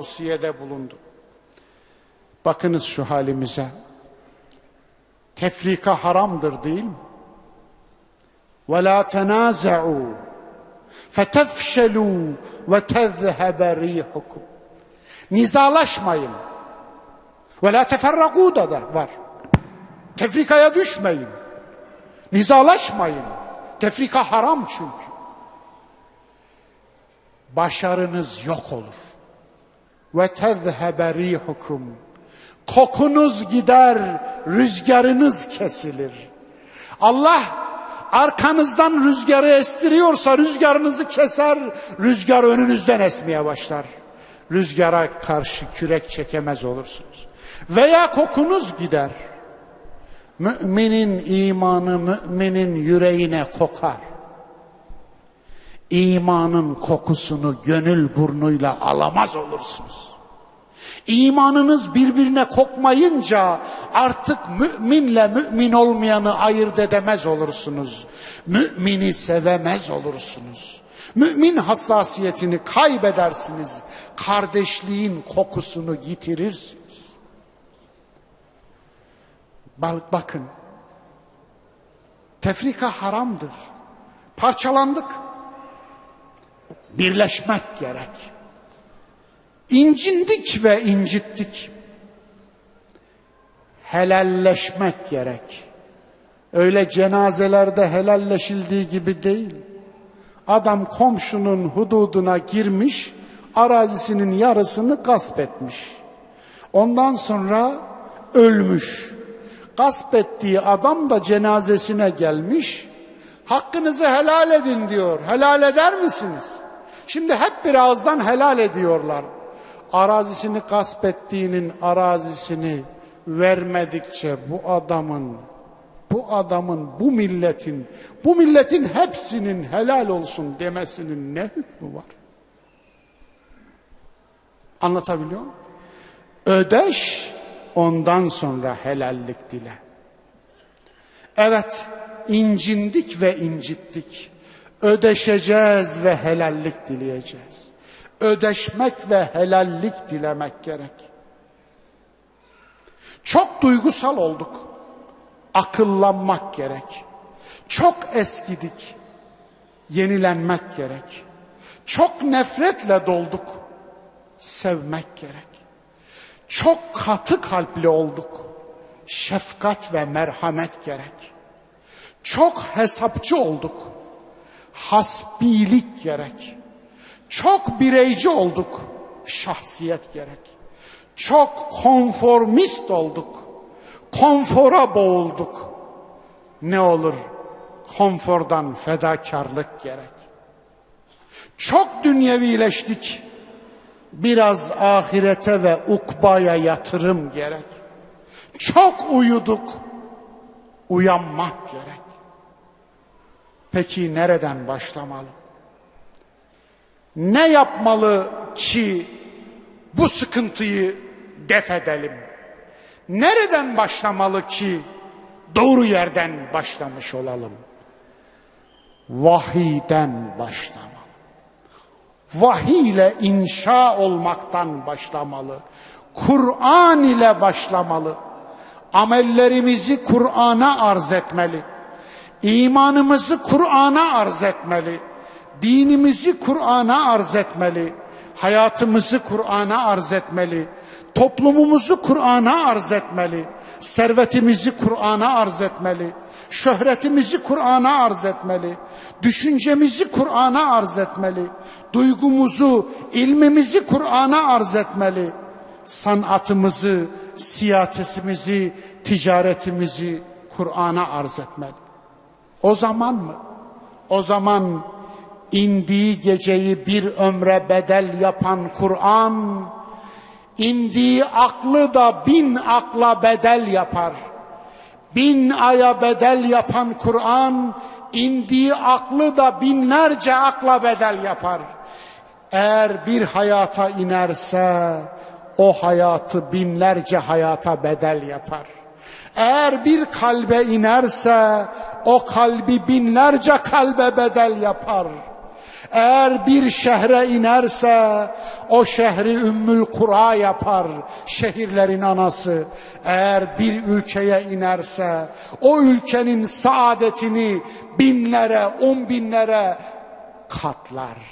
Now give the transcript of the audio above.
tavsiyede bulundu. Bakınız şu halimize. Tefrika haramdır değil mi? وَلَا تَنَازَعُوا فَتَفْشَلُوا وَتَذْهَبَ رِيحُكُمْ Nizalaşmayın. وَلَا تَفَرَّقُوا da, da var. Tefrikaya düşmeyin. Nizalaşmayın. Tefrika haram çünkü. Başarınız yok olur. Ve tezhebe rihukum. Kokunuz gider, rüzgarınız kesilir. Allah arkanızdan rüzgarı estiriyorsa rüzgarınızı keser, rüzgar önünüzden esmeye başlar. Rüzgara karşı kürek çekemez olursunuz. Veya kokunuz gider. Müminin imanı müminin yüreğine kokar. İmanın kokusunu gönül burnuyla alamaz olursunuz. İmanınız birbirine kokmayınca artık müminle mümin olmayanı ayırt edemez olursunuz. Mümini sevemez olursunuz. Mümin hassasiyetini kaybedersiniz. Kardeşliğin kokusunu yitirirsiniz. Bakın. Tefrika haramdır. Parçalandık. Birleşmek gerek. İncindik ve incittik. Helalleşmek gerek. Öyle cenazelerde helalleşildiği gibi değil. Adam komşunun hududuna girmiş, arazisinin yarısını gasp etmiş. Ondan sonra ölmüş. Gasp ettiği adam da cenazesine gelmiş. Hakkınızı helal edin diyor. Helal eder misiniz? Şimdi hep bir ağızdan helal ediyorlar. Arazisini gasp ettiğinin arazisini vermedikçe bu adamın bu adamın, bu milletin, bu milletin hepsinin helal olsun demesinin ne hükmü var? Anlatabiliyor muyum? Ödeş, ondan sonra helallik dile. Evet, incindik ve incittik. Ödeşeceğiz ve helallik dileyeceğiz. Ödeşmek ve helallik dilemek gerek. Çok duygusal olduk. Akıllanmak gerek. Çok eskidik. Yenilenmek gerek. Çok nefretle dolduk. Sevmek gerek. Çok katı kalpli olduk. Şefkat ve merhamet gerek. Çok hesapçı olduk. Hasbilik gerek. Çok bireyci olduk. Şahsiyet gerek. Çok konformist olduk. Konfora boğulduk. Ne olur? Konfordan fedakarlık gerek. Çok dünyevileştik. Biraz ahirete ve ukbaya yatırım gerek. Çok uyuduk. Uyanmak gerek. Peki nereden başlamalı? Ne yapmalı ki bu sıkıntıyı def edelim? Nereden başlamalı ki doğru yerden başlamış olalım? Vahiyden başlamalı. Vahiy ile inşa olmaktan başlamalı. Kur'an ile başlamalı. Amellerimizi Kur'an'a arz etmeli. İmanımızı Kur'an'a arz etmeli. Dinimizi Kur'an'a arz etmeli. Hayatımızı Kur'an'a arz etmeli. Toplumumuzu Kur'an'a arz etmeli. Servetimizi Kur'an'a arz etmeli. Şöhretimizi Kur'an'a arz etmeli. Düşüncemizi Kur'an'a arz etmeli. Duygumuzu, ilmimizi Kur'an'a arz etmeli. Sanatımızı, siyasetimizi, ticaretimizi Kur'an'a arz etmeli. O zaman mı? O zaman indiği geceyi bir ömre bedel yapan Kur'an, indiği aklı da bin akla bedel yapar. Bin aya bedel yapan Kur'an, indiği aklı da binlerce akla bedel yapar. Eğer bir hayata inerse, o hayatı binlerce hayata bedel yapar. Eğer bir kalbe inerse, o kalbi binlerce kalbe bedel yapar. Eğer bir şehre inerse o şehri ümmül kura yapar şehirlerin anası. Eğer bir ülkeye inerse o ülkenin saadetini binlere, on binlere katlar.